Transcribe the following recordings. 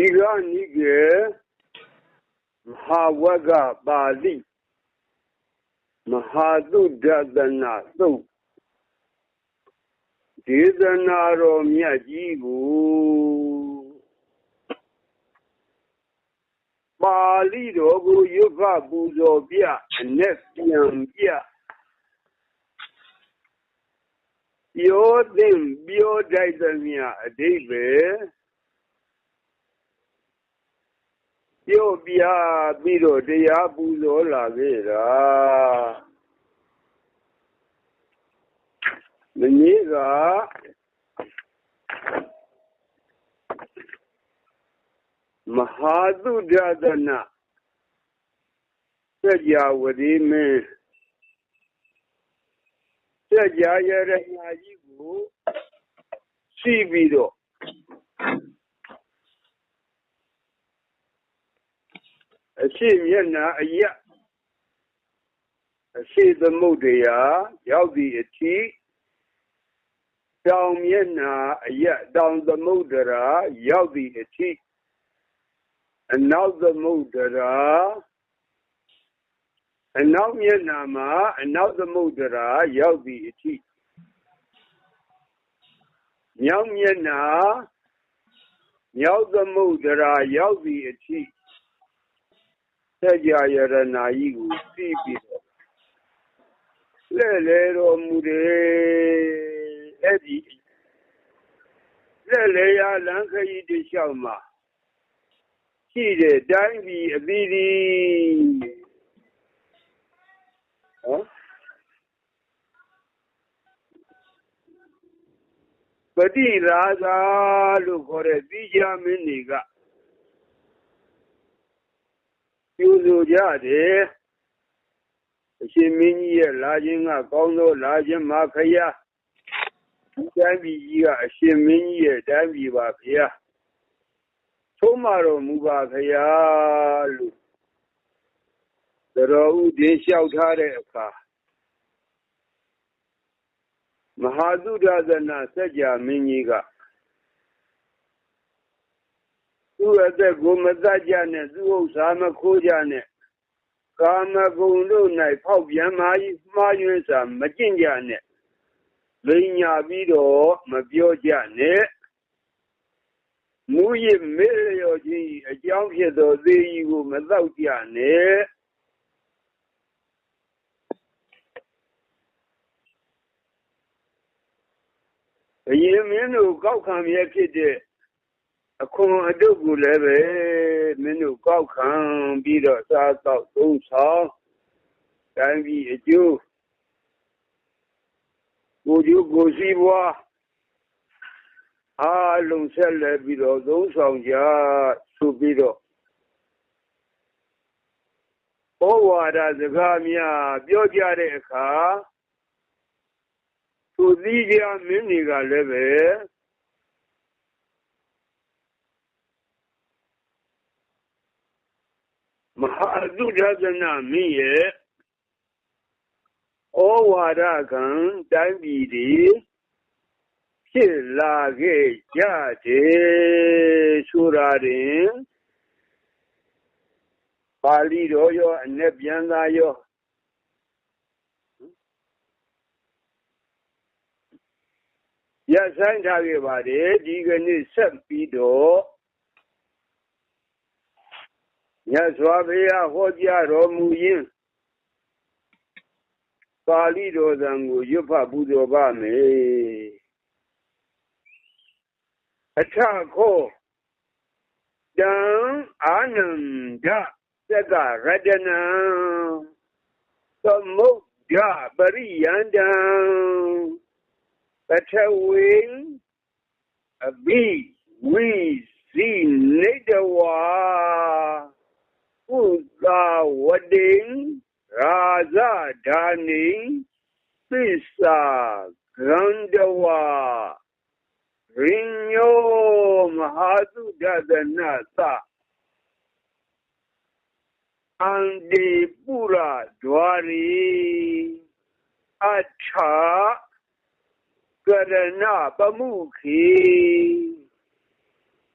ဒီကနိကေမဟာဝကပါဠိမဟာသုဒ္ဓတနာသုတ်ဒေသနာတော်မြတ်ကြီးကိုပါဠိတော်ကိုရွတ်ဖပူဇော်ပြအ내ပြန်ပြပြောသင်ပြောတိုက်သမျှအတိတ်ပဲ ပြောပြပြီးတော့တရားပူဇော်လာခဲ့တာမင်းကမဟာသုဒ္ဓသနာစัจ java ဝတိမင်းစัจ java ရရညာကြီးကိုရှိပြီးတော့ အရှိမျက်နာအယအရှိသမုဒ္ဒရာရောက်သည့်အထိတောင်မျက်နာအယတောင်သမုဒ္ဒရာရောက်သည့်အထိအနောက်သမုဒ္ဒရာအနောက်မျက်နှာမှာအနောက်သမုဒ္ဒရာရောက်ပြီးအထိမြောက်မျက်နှာမြောက်သမုဒ္ဒရာရောက်ပြီးအထိ ဆက်ကြရတနာကြီးကိုသိပြီးတော့လဲလေတော်မူတယ်အဲ့ဒီလဲလေရလမ်းခရီးတစ်လျှောက်မှာရှိတဲ့တိုင်းပြည်အသီးသီးဟောပတိရာဇာလို့ခေါ်တဲ့သီးခြားမင်းတွေက ပြုလို့ကြတယ်အရှင်မင်းကြီးရဲ့လာခြင်းကကောင်းသောလာခြင်းမှာခရတိုင်းပြည်ကြီးကအရှင်မင်းကြီးရဲ့တိုင်းပြည်ပါဗျာသုံးမတော်မူပါခရာလို့တော်ဥဒေလျှောက်ထားတဲ့အခါမဟာသုဒ္ဓဇနာစัจ जा မင်းကြီးက သူ့အသက်ကိုမတတ်ကြနဲ့သူ့ဥစ္စာမခိုးကြနဲ့ကာမဂုဏ်တို့၌ဖောက်ပြန်မာ၏မှားယွင်းစွာမကျင့်ကြနဲ့လိန်ညာပြီးတော့မပြောကြနဲ့မူရစ်မေလျော်ခြင်းအကြောင်းဖြစ်သောသေကြီးကိုမသောက်ကြနဲ့အရင်မင်းတို့ကောက်ခံရဖြစ်တဲ့ အခွန်အတုပ်ကိုလည်းပဲမင်းတို့ကောက်ခံပြီးတော့စားတော့သုံးဆောင်တိုင်းပြည်အကျိုးကိုကျိုးကိုစီးပွားအားလုံးဆက်လက်ပြီးတော့သုံးဆောင်ကြဆိုပြီးတော့ဩဝါဒစကားများပြောကြတဲ့အခါသူသီးကြမင်းတွေကလည်းပဲ မဟာသုဒ္ဓဇနာမင်းရဲ့ဩဝါဒကံတိုင်းပြည်တွေဖြစ်လာခဲ့ကြတယ်ဆိုတာရင်ပါဠိတော်ရောအ내ပြန်သာရောရဆိုင်ထားခဲ့ပါတယ်ဒီကနေ့ဆက်ပြီးတော့ မြတ်စွာဘုရားဟောကြားတော်မူရင်းပါဠိတော်သံကိုရွတ်ဖပူဇော်ပါမယ်အထခောတံအာနန္ဒသက္ကရတနံသမုဒ္ဒပရိယန္တံပထဝေအဘိဝိစီနေတဝါ ဥသာဝတိံရာဇဓာနိသစ္စာဂန္ဓဝါရိညောမဟာသုဒ္ဓနာသအန္တိပုရဒွာရီအထာကရဏပမှုခေ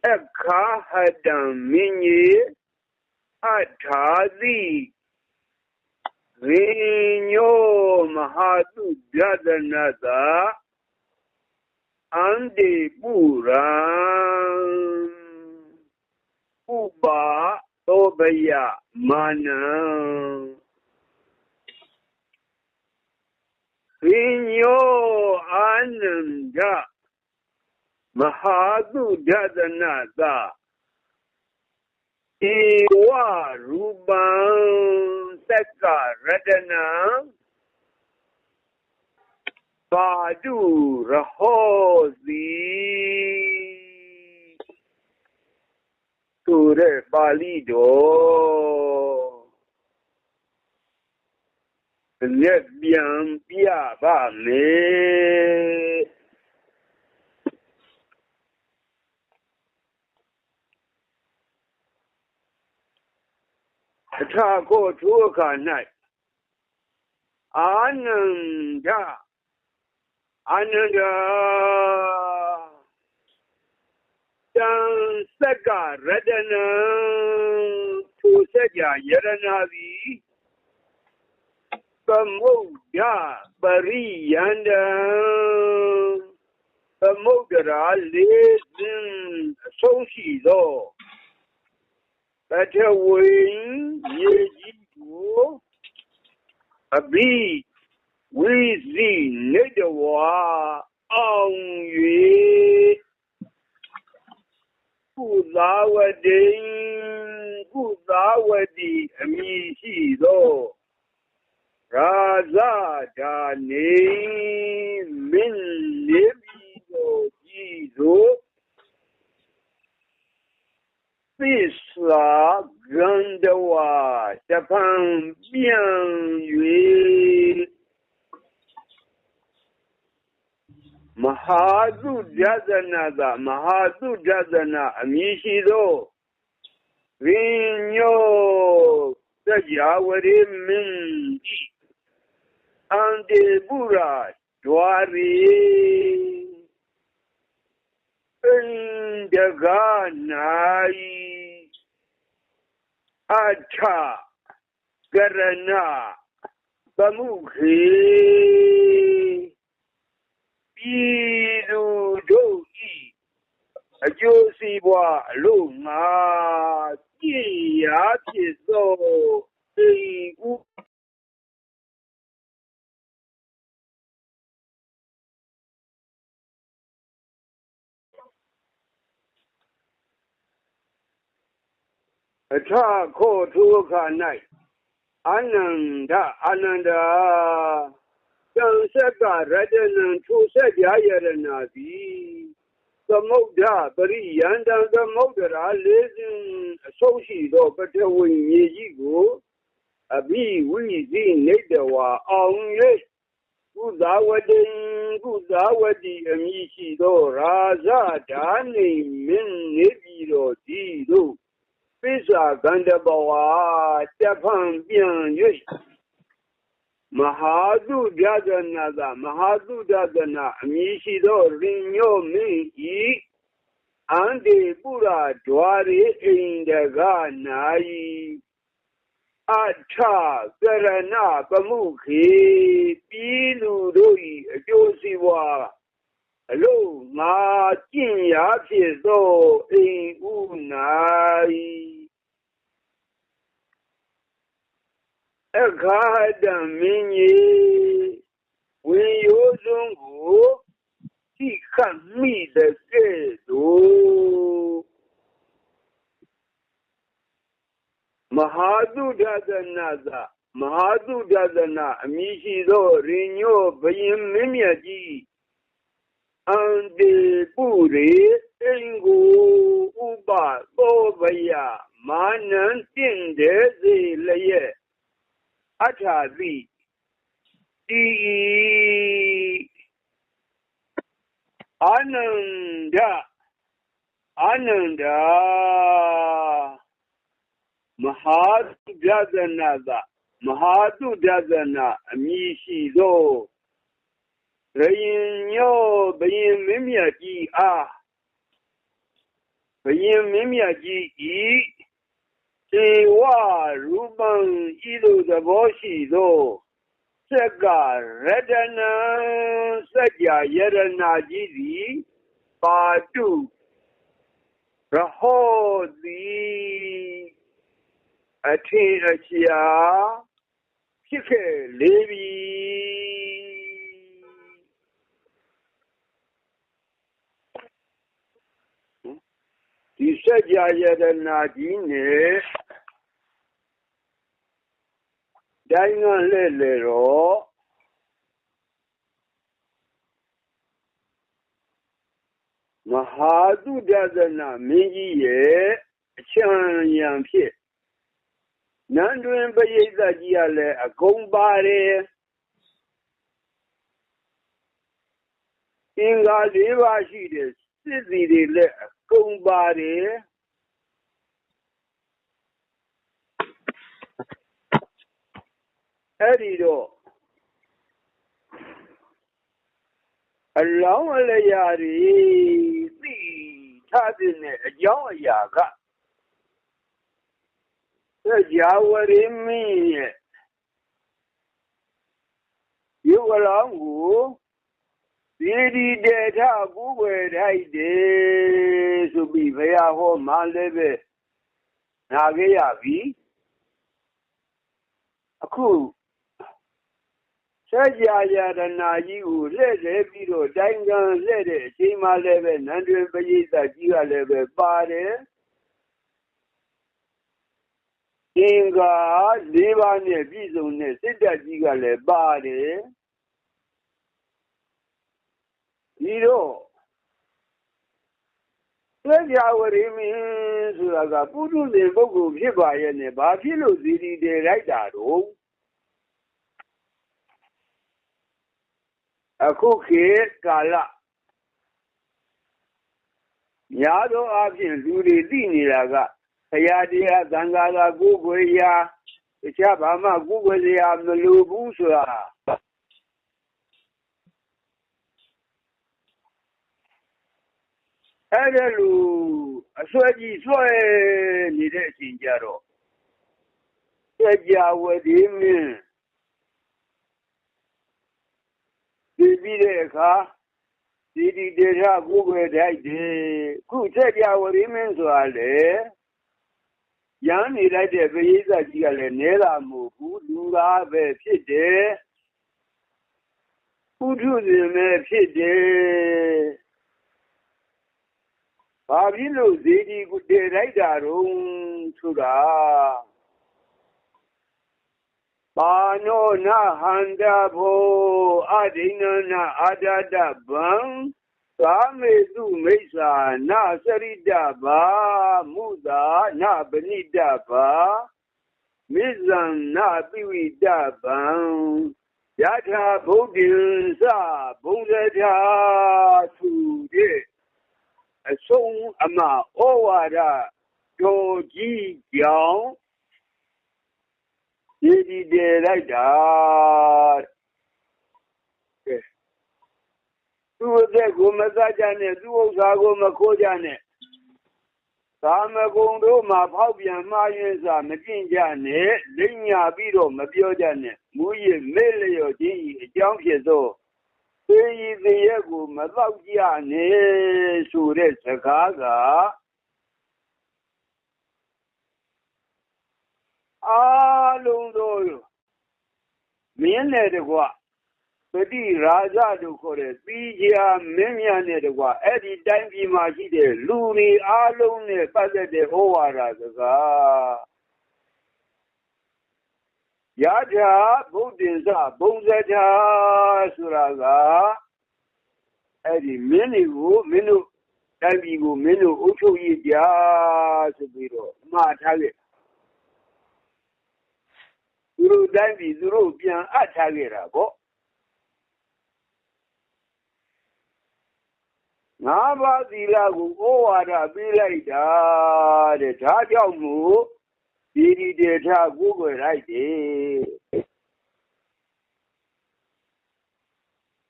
အခါဟတံမင်းကြီး အထာတိဝိညောမဟာတုပြဒနာသာအ ဧဝရူပံသက္ကရတနာပါတုရဟောစီဆိုတဲ့ပါဠိတော်လက်ပြန်ပြပါမယ်အ ထာကိုထိုအခါ၌အာနန္ဒအာနန္ဒတံစက္ကရတနံထိုစက္ကယရနာသည်သမုဒ္ဒပရိယန္တံသမုဒ္ဒရာလေးစဉ်အဆုံးရှိသော ပထဝီရေကြီးကိုအဘိဝိစီနေတဝါအောင်၍ကုသာဝတိကုသာဝတိအမည်ရှိသောရာဇဓာနေမင်းနေပြီးသောကြည်သို့ သစ္စာဂန္ဓဝါတပံပြန်၍မဟာသုဒသနာသာမဟာသုဒသနာအမည်ရှိသောဝိညောစကြာဝရိမင်းအန္တေပုရာဒွာရီအင်ဒဂနိုင် အထကရဏသမုခေပြည်သူတို့ဤအကျိုးစီးပွားအလို့ငါကြည်ရာဖြစ်သောသိဥ အထခို့ထိုအခါ၌အာနန္ဒအာနန္ဒာတံဆက်ကရတနံထိုဆက်ကြရရနာသည်သမုဒ္ဒပရိယန္တံသမုဒ္ဒရာလေးစဉ်အဆုံးရှိသောပထဝီမြေကြီးကိုအဘိဝိဇိနေတဝါအောင်၍ကုသာဝတိကုသာဝတိအမည်ရှိသောရာဇဓာနေမင်းနေပြီးတော်ဒီတို့ ပိစ္ဆာကန္တဘဝတဖန်ပြန်၍မဟာသုဒသနာသာမဟာသုဒသနာအမည်ရှိသောရင်ညောမင်းဤအန္တိပုရာဒွာရီအိန္ဒကနာယအထကရဏပမှုခေပြည်လူတို့၏အကျိုးစီးပွား အလို့ငါကျင့်ရာဖြစ်သောအိမ်ဥ၌အခါတံမင်းကြီးဝေယောစွန်းကိုသိခတ်မိတဲ့ကဲ့သို့မဟာသု အမည်ရှိသောရင်ညောဘယင်မင်းမြတ်ကြီးအန္တေပုရေအင်ကိုဥပသောဘယမာနံတင့်တဲ့စေလျက်အထာတိတီအာနန္ဒအာနန္ဒာမဟာသုဒသနာသာမဟာသုဒသနာအမည်ရှိသော ရရင်ညောဘယင်မင်းမြတ်ကြီးအားဘယင်မင်းမြတ်ကြီးဤသေဝရူပံဤသို့သဘောရှိသောစက်ကရတနာစัจ जा ယရနာကြီးသည်ပါတုရဟောတိအထင်အရှားဖြစ်ခဲ့လေပြီ ဒီစัจ जा ယရနာကြီးနဲ့တိုင်းကလဲ့လေတော့မဟာတုဒသနာမင်းကြီးရဲ့အချမ်းရံဖြစ်နန်းတွင်ပရိသတ်ကြီးကလည်းအကုန်ပါတယ်အင်္ဂါ၄ပါးရှိတဲ့စစ်စီတွေလည်းအ ကုန်ပါတယ်အဲ့ဒီတော့အလောင်းအလျာတွေသိထားတဲ့အကြောင်းအရာကကြာဝရိမင်းရဲ့ယုဂလောင်းကို ဒီဒီတေထကူွယ်ထိုက်တယ်ဆိုပြီးဘုရားဟောမှလည်းပဲနာခဲ့ရပြီအခုဆက်ကြရတနာကြီးကိုလှည့်လဲပြီးတော့တိုင်းကံလှည့်တဲ့အချိန်မှလည်းပဲနန္တွင်ပရိသတ်ကြီးကလည်းပဲပါတယ်အင်္ဂါ၄ပါးနဲ့ပြည့်စုံတဲ့စစ်တပ်ကြီးကလည်းပါတယ် ဒီတော့သေကြဝရိမင်းဆိုတာကပုထုဇဉ်ပုဂ္ဂိုလ်ဖြစ်ပါရဲ့နဲ့ဘာဖြစ်လို့ဇီတိတေလိုက်တာတော့အခုခေတ်ကာလများသောအားဖြင့်လူတွေသိနေတာကဘုရားတရားသံဃာကကိုယ်ကိုယ်ရာတခြားဘာမှကိုယ်ကိုယ်စရာမလိုဘူးဆိုတာ အဲ့ဒါလူအစွဲကြီးဆွဲနေတဲ့အချိန်ကြတော့ကြကြဝဒီမင်းဒီပြီးတဲ့အခါဒီဒီတေထကိုယ်ပဲတိုက်တယ်ခုဆက်ကြဝဒီမင်းဆိုတာလေရမ်းနေလိုက်တဲ့ပရိသတ်ကြီးကလည်းနဲတာမဟုတ်ဘူးလူသားပဲဖြစ်တယ်ပုထုဇဉ်ပဲဖြစ်တယ် ဘာဖြစ်လို့ဇေဒီကိုတည်လိုက်တာတော့ဆိုတာပါနောနဟန္တာဘောအဒိဏနာအာဒတဗံသာမေတုမိစ္ဆာနာစရိတဘာမုသာနာပဏိတဘာမိဇံနာပိဝိတဗံယထာဗုဒ္ဓံသဘုံဇထာသူတဲ့ အဆုံးအမဩဝါဒတော်ကြီးကြောင့်ဒီဒီတည်လိုက်တာကဲသူ့အသက်ကိုမသတ်ကြနဲ့သူ့ဥစ္စာကိုမခိုးကြနဲ့သာမကုံတို့မှာဖောက်ပြန်မှားယွင်းစွာမကျင့်ကြနဲ့လိမ့်ညာပြီးတော့မပြောကြနဲ့မူရမေ့လျော်ခြင်းအကြောင်းဖြစ်သော သေရည်သေရက်ကိုမတော့ကြနဲ့ဆိုတဲ့စကားကအားလုံးသောမင်းနဲ့တကွပတိရာဇတို့ခေါ်တဲ့ပြီးကြမင်းများနဲ့တကွအဲ့ဒီတိုင်းပြည်မှာရှိတဲ့လူတွေအားလုံးနဲ့ပတ်သက်တဲ့ဩဝါဒစကား ယထာဗုဒ္ဓင်္စဘုံဇထာဆိုတာကအဲ့ဒီမင်းတွေကိုမင်းတို့တိုင်းပြည်ကိုမင်းတို့အုပ်ချုပ်ရကြဆိုပြီးတော့အမှားထားခဲ့သူတို့တိုင်းပြည်သူတို့ပြန်အပ်ထားခဲ့တာပေါ့ငါးပါးသီလကိုဩဝါဒပေးလိုက်တာတဲ့ဒါကြောင့်မို့ ဒီဒီတေထကိုယ်ွယ်လိုက်တယ်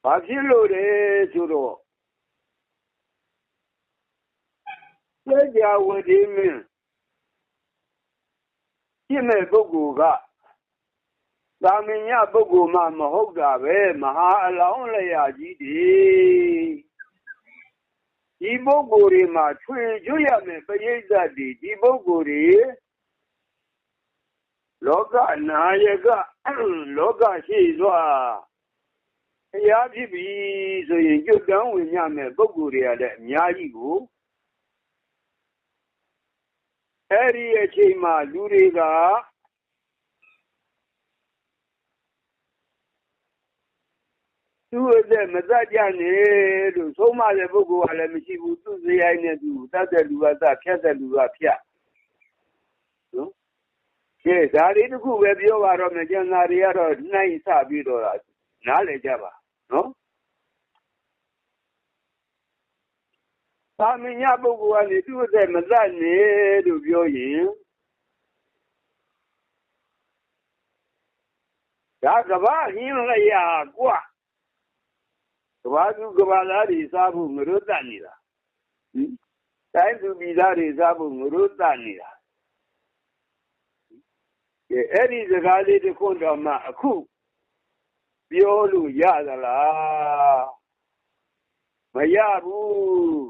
ဘာဖြစ်လို့လဲဆိုတော့စัจ java ဝတိမင်းဖြစ်မဲ့ပုဂ္ဂိုလ်ကသာမညပုဂ္ဂိုလ်မှမဟုတ်တာပဲမဟာအလောင်းလျာကြီးတည်ဒီပုဂ္ဂိုလ်တွေမှာထွေကျွရမယ်ပရိသတ်တွေဒီပုဂ္ဂိုလ်တွေ လောကနာယကလောကရှိစွာတရားဖြစ်ပြီဆိုရင်ကျွတ်တန်းဝင်ညမယ်ပုဂ္ဂိုလ်တွေကလည်းအများကြီးကိုအဲ့ဒီအချိန်မှာလူတွေကသူ့အသက်မတတ်ကြနဲ့လို့သုံးမတဲ့ပုဂ္ဂိုလ်ကလည်းမရှိဘူးသူ့စရိုက်နဲ့သူတတ်တဲ့လူကသဖြတ်တဲ့လူကဖြတ်နော် ကဲဒါလေးတစ်ခုပဲပြောပါတော့မယ်ကျန်တာတွေကတော့နှိုင်းဆပြီးတော့နားလည်ကြပါနော်သာမညပုဂ္ဂိုလ်ကနေသူ့အသက်မတတ်နဲ့လို့ပြောရင်ဒါကဘာဟင်းလျာကွာကဘာသူကဘာသားတွေစားဖို့ငရုတ်တနေတာဟင်တိုင်းသူပြည်သားတွေစားဖို့ငရုတ်တနေတာကဲ အဲ့ဒီစကားလေးတစ်ခုတော့မှအခုပြောလို့ရသလားမရဘူး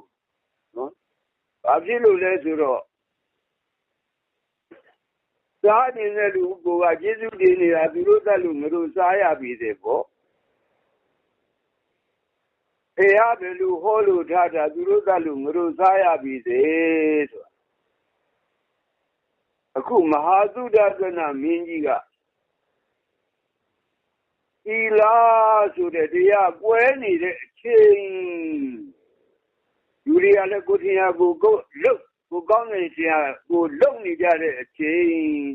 နော်ဘာဖြစ်လို့လဲဆိုတော့စားနေတဲ့လူကကျေးဇူးတင်နေတာသူတို့တက်လို့ငါတို့စားရပြီတဲ့ပေါ့အေးအဘယ်လိုဟောလို့ထားတာသူတို့တက်လို့ငါတို့စားရပြီတဲ့ဆိုတာ အခုမဟာသုဒ္ဓသနမင်းကြီးကဤလားဆိုတဲ့တရားကွဲနေတဲ့အချိန်လူတွေကလည်းကိုထင်ရကိုကိုလုတ်ကိုကောင်းနေခြင်းကိုလုံနေကြတဲ့အချိန်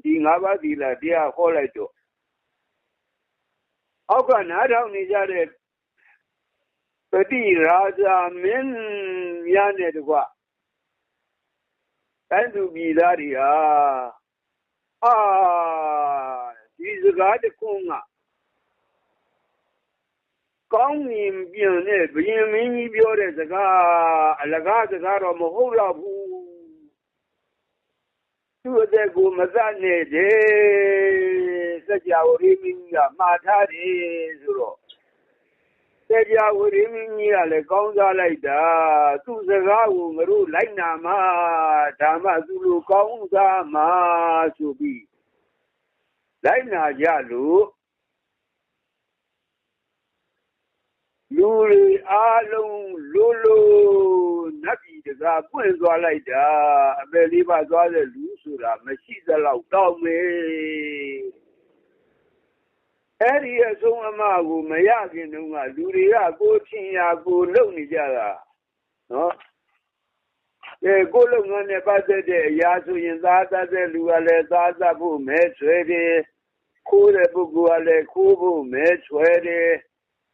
ဒီ၅ပါးသီလတရားဟောလိုက်တော့အောက်ကနားထောင်နေကြတဲ့ပတိရာဇာမင်းများနဲ့တကွ တိုင်းသူပြည်သားတွေဟာအာဒီစကားတခုကကောင်းမြင်ပြန်တဲ့ဘယင်မင်းကြီးပြောတဲ့စကားအလကားစကားတော့မဟုတ်တော့ဘူးသူ့အသက်ကိုမသတ်နဲ့တဲ့စကြဝဠာမင်းကြီးကမှားထားတယ်ဆိုတော့ စကြဝဠာမင်းကြီးကလည်းကောင်းစားလိုက်တာသူ့စကားကိုငါတို့လိုက်နာမှဓမ္မသူ့လိုကောင်းစားမှဆိုပြီးလိုက်နာကြလို့လူတွေအားလုံးလိုလိုနတ်ပြည်တကားပွင့်သွားလိုက်တာအပယ်လေးပါသွားတဲ့လူဆိုတာမရှိသလောက်တောင်းမေ အဲ့ဒီအဆုံးအမကိုမရခင်တုန်းကလူတွေကကိုချင်းရာကိုလုံနေကြတာနော်အဲကိုလုံငန်းနဲ့ပတ်သက်တဲ့အရာဆိုရင်သားတတ်တဲ့လူကလည်းသားတတ်ဖို့မဲဆွဲတယ်ခိုးတဲ့ပုဂ္ဂိုလ်ကလည်းခိုးဖို့မဲဆွဲတယ်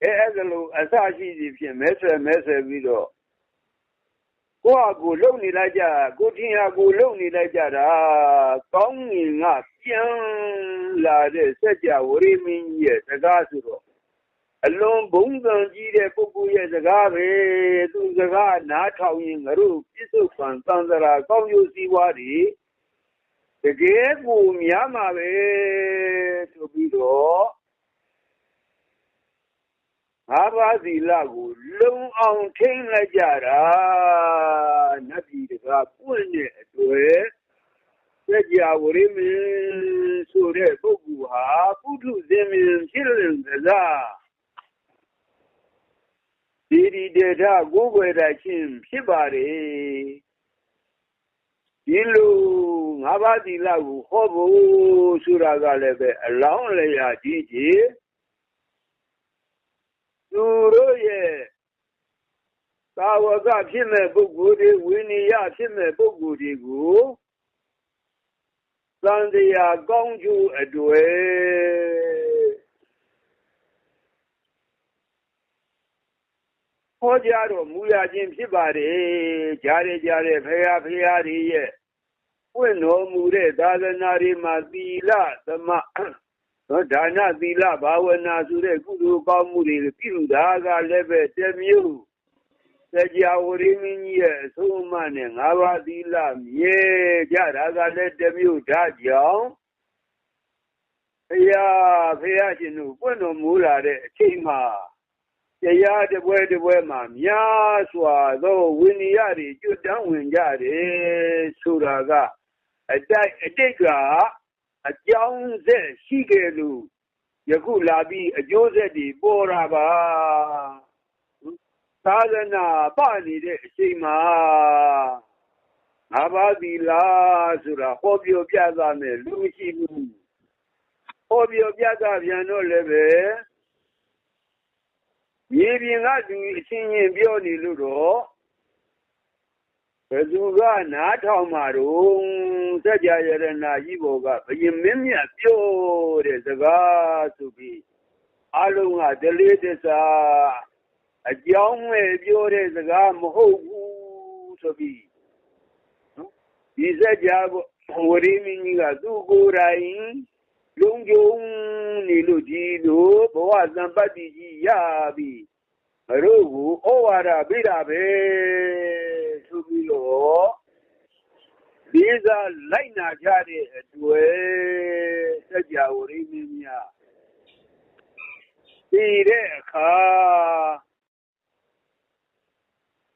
အဲအဲ့ဒါလိုအစရှိစီဖြင့်မဲဆွဲမဲဆွဲပြီးတော့ ကိုယ့်အကူလုံနေလိုက်ကြကိုထင်ရကိုလုံနေလိုက်ကြတာကောင်းငင်ကပြန်လာတဲ့စัจ java ဝရိမင်းကြီးရဲ့စကားဆိုတော့အလွန်ဘုံကံကြီးတဲ့ပုဂ္ဂိုလ်ရဲ့စကားပဲသူစကားနားထောင်ရင်ငါတို့ပြစ္ဆုတ်ပံသံသရာကောင်းကျိုးစည်းဝါးတွေတကယ်ကိုများမှာပဲဆိုပြီးတော့ ငါးပါးသီလကိုလုံအောင်ထိန်းလိုက်ကြတာနတ်ပြည်တကားပွင့်တဲ့အတွက်စัจ java ဝရိမင်းဆိုတဲ့ပုဂ္ဂိုလ်ဟာပုထုဇဉ်ဖြစ်လင်သလားဒီဒီတေထကိုယ်ွယ်တချင်းဖြစ်ပါတယ်ဒီလိုငါးပါးသီလကိုဟောဖို့ဆိုတာကလည်းပဲအလောင်းလျာကြီးကြီး သူတို့ရဲ့သာဝကဖြစ်မဲ့ပုဂ္ဂိုလ်တွေဝိနည်းယဖြစ်မဲ့ပုဂ္ဂိုလ်တွေကိုသံတရားကောင်းကျိုးအတွေ့ဟောကြားတော်မူရခြင်းဖြစ်ပါတယ်ကြားရကြတဲ့ဖရာဖရာတွေရဲ့ပွင့်တော်မူတဲ့သာသနာတွေမှာသီလသမ နော်ဒါနသီလဘာဝနာဆိုတဲ့ကုသိုလ်ကောင်းမှုတွေပြုတာကလည်းပဲတမျိုးတကြာဝရိမင်းကြီးရဲ့အဆုံးအမနဲ့ငါးပါးသီလမြဲကြတာကလည်းတစ်မျိုးဓာတ်ကြောင့်ဖရာဖရာရှင်တို့ပွင့်တော်မူလာတဲ့အချိန်မှာတရားတပွဲတပွဲမှာများစွာသောဝိနည်းရတွေကျွတ်တန်းဝင်ကြတယ်ဆိုတာကအတိုက်အတိတ်က အကြောင်းဆက်ရှိခဲ့လို့ယခုလာပြီးအကျိုးဆက်တွေပေါ်တာပါသာသနာပနေတဲ့အချိန်မှာငါးပါးသီလားဆိုတာဟောပြောပြသမယ်လူမရှိဘူးဟောပြောပြသပြန်တော့လည်းပဲမြေပြင်ကသူအချင်းချင်းပြောနေလို့တော့ဘယ်သူကနားထောင်မှာတော့ စัจ jaya ရဏကြီးဘောကဘယင်မင်းမြတ်ပြောတဲ့စကားဆိုပြီးအလုံးကဒလေးတစ္စာအကြောင်းမဲ့ပြောတဲ့စကားမဟုတ်ဘူးဆိုပြီးနော်ဒီစัจ jaya ဝရိမင်းကြီးကသူ့ကိုယ်တိုင်လုံကြုံနေလို့ဒီလိုဘဝသံပတ္တိကြီးရပြီးမတို့ကိုဩဝါဒပေးတာပဲဆိုပြီးတော့ လေးစားလိုက်နာကြတဲ့အတွေ့စัจ java ဝရိမင်းများဒီတဲ့အခါ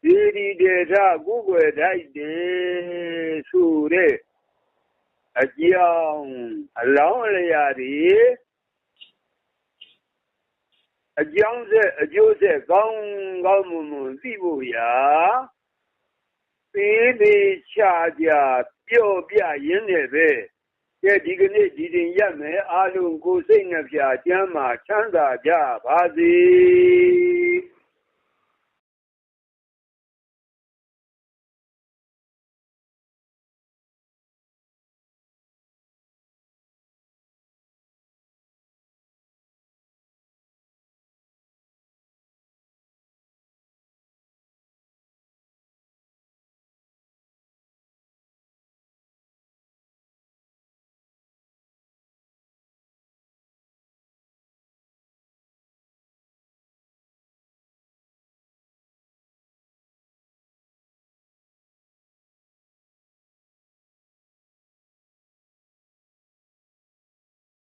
ဒီဒီတေထကိုယ်ွယ်တိုက်တယ်ဆိုတဲ့အကြောင်းအလောင်းအလျာတွေအကြောင်းဆက်အကျိုးဆက်ကောင်းကောင်းမွန်မွန်သိဖို့ရာ သေးသေးချာချာပြောပြရင်းနဲ့ပဲကဲဒီကနေ့ဒီတင်ရမယ်အားလုံးကိုစိတ်နှပြချမ်းသာချမ်းသာကြပါစေ